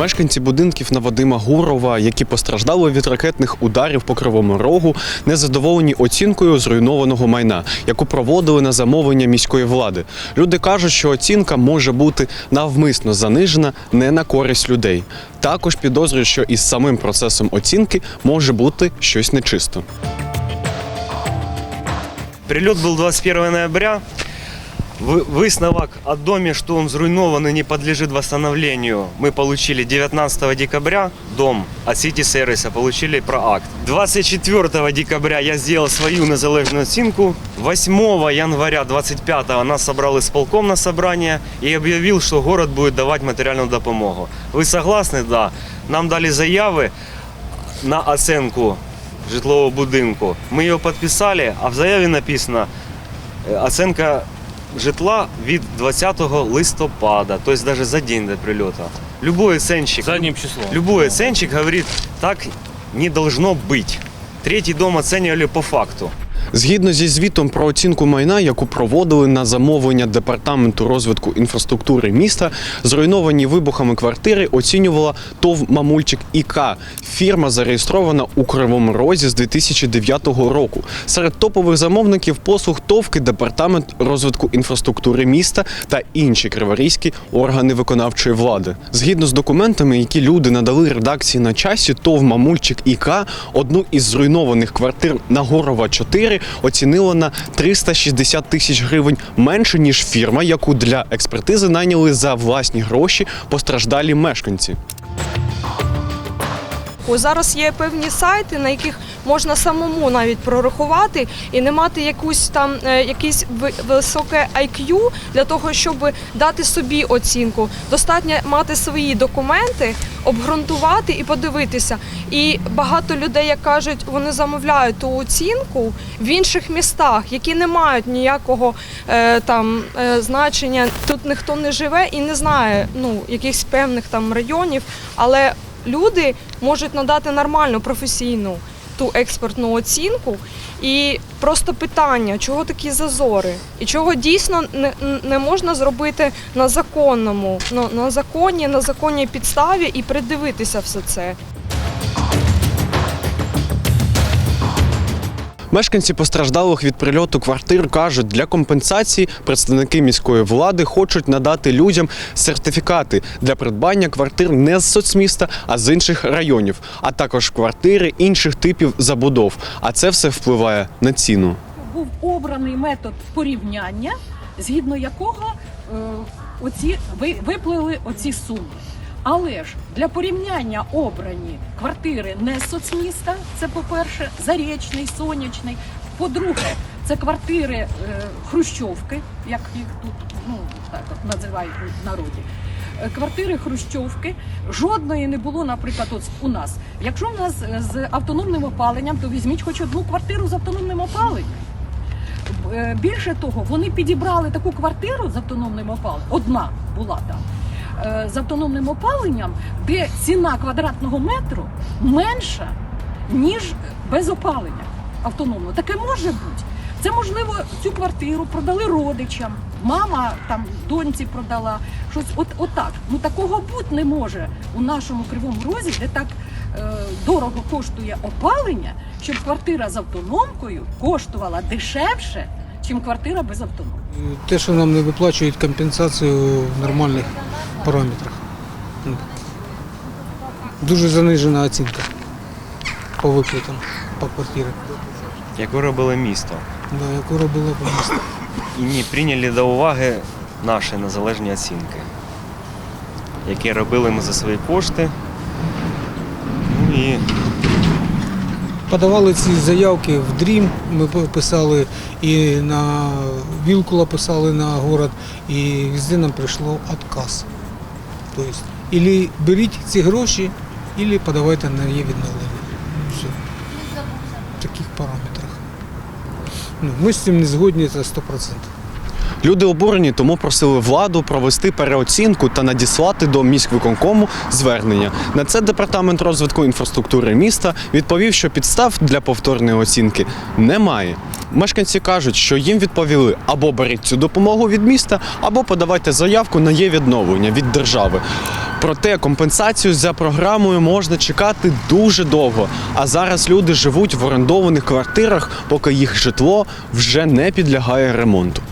Мешканці будинків на Вадима Гурова, які постраждали від ракетних ударів по Кривому Рогу, незадоволені оцінкою зруйнованого майна, яку проводили на замовлення міської влади. Люди кажуть, що оцінка може бути навмисно занижена не на користь людей. Також підозрюють, що із самим процесом оцінки може бути щось нечисто. Прилет был 21 ноября. Вы- Высновок о доме, что он зруйнован и не подлежит восстановлению, мы получили 19 декабря. Дом от Сити Сервиса получили проакт. 24 декабря я сделал свою незалежную оценку. 8 января 25 нас собрал исполком на собрание и объявил, что город будет давать материальную допомогу. Вы согласны? Да. Нам дали заявы на оценку житлового будинку. Ми його підписали, а в заяві написано е, оценка житла від 20 листопада, тобто навіть за день до прильоту. Любой оценщик, Заднім числом. любой оценщик говорит, так не должно быть. Третій дом оцінювали по факту. Згідно зі звітом про оцінку майна, яку проводили на замовлення департаменту розвитку інфраструктури міста, зруйновані вибухами квартири оцінювала ТОВ Мамульчик ІК. Фірма зареєстрована у Кривому Розі з 2009 року. Серед топових замовників послуг ТОВки департамент розвитку інфраструктури міста та інші криворізькі органи виконавчої влади. Згідно з документами, які люди надали редакції на часі, ТОВ Мамульчик ІК одну із зруйнованих квартир на Горова 4 оцінила на 360 тисяч гривень менше ніж фірма, яку для експертизи найняли за власні гроші постраждалі мешканці. Ось зараз є певні сайти, на яких можна самому навіть прорахувати і не мати якусь там е, якийсь ви- високе IQ для того, щоб дати собі оцінку. Достатньо мати свої документи, обґрунтувати і подивитися. І багато людей, як кажуть, вони замовляють ту оцінку в інших містах, які не мають ніякого е, там е, значення. Тут ніхто не живе і не знає ну якихось певних там районів, але люди можуть надати нормальну професійну ту експертну оцінку. І просто питання, чого такі зазори, і чого дійсно не, не можна зробити на законному, ну, на законі, на законній підставі і придивитися все це. Мешканці постраждалих від прильоту квартир кажуть, для компенсації представники міської влади хочуть надати людям сертифікати для придбання квартир не з соцміста, а з інших районів, а також квартири інших типів забудов. А це все впливає на ціну. був обраний метод порівняння, згідно якого е, оці ви, виплили оці суми. Але ж для порівняння обрані квартири не соцміста, це по-перше, Зарічний, Сонячний. По-друге, це квартири е, Хрущовки, як їх тут ну, так от називають в народі. Е, Квартири Хрущовки жодної не було, наприклад, от у нас. Якщо в нас е, з автономним опаленням, то візьміть хоч одну квартиру з автономним опаленням. Е, Більше того, вони підібрали таку квартиру з автономним опаленням, одна була там, з автономним опаленням, де ціна квадратного метру менша, ніж без опалення автономного. Таке може бути. Це можливо цю квартиру продали родичам. Мама там доньці продала щось. От отак. Ну такого бути не може у нашому кривому розі, де так е, дорого коштує опалення, щоб квартира з автономкою коштувала дешевше, ніж квартира без автономки. Те, що нам не виплачують компенсацію в нормальних параметрах. Ну, Дуже занижена оцінка по виплатам по квартирі, Яку робили місто. да, яку робила по місту. І не прийняли до уваги наші незалежні оцінки, які робили ми за свої кошти. Ну і Подавали ці заявки в дрім, ми писали і на Вілкула писали на город, і везде нам прийшло відказ. Тобто, або беріть ці гроші, або подавайте на її відновлення. Все. В таких параметрах. Ну, ми з цим не згодні, це 100%. Люди обурені, тому просили владу провести переоцінку та надіслати до міськвиконкому звернення. На це департамент розвитку інфраструктури міста відповів, що підстав для повторної оцінки немає. Мешканці кажуть, що їм відповіли або беріть цю допомогу від міста, або подавайте заявку на є відновлення від держави. Проте компенсацію за програмою можна чекати дуже довго. А зараз люди живуть в орендованих квартирах, поки їх житло вже не підлягає ремонту.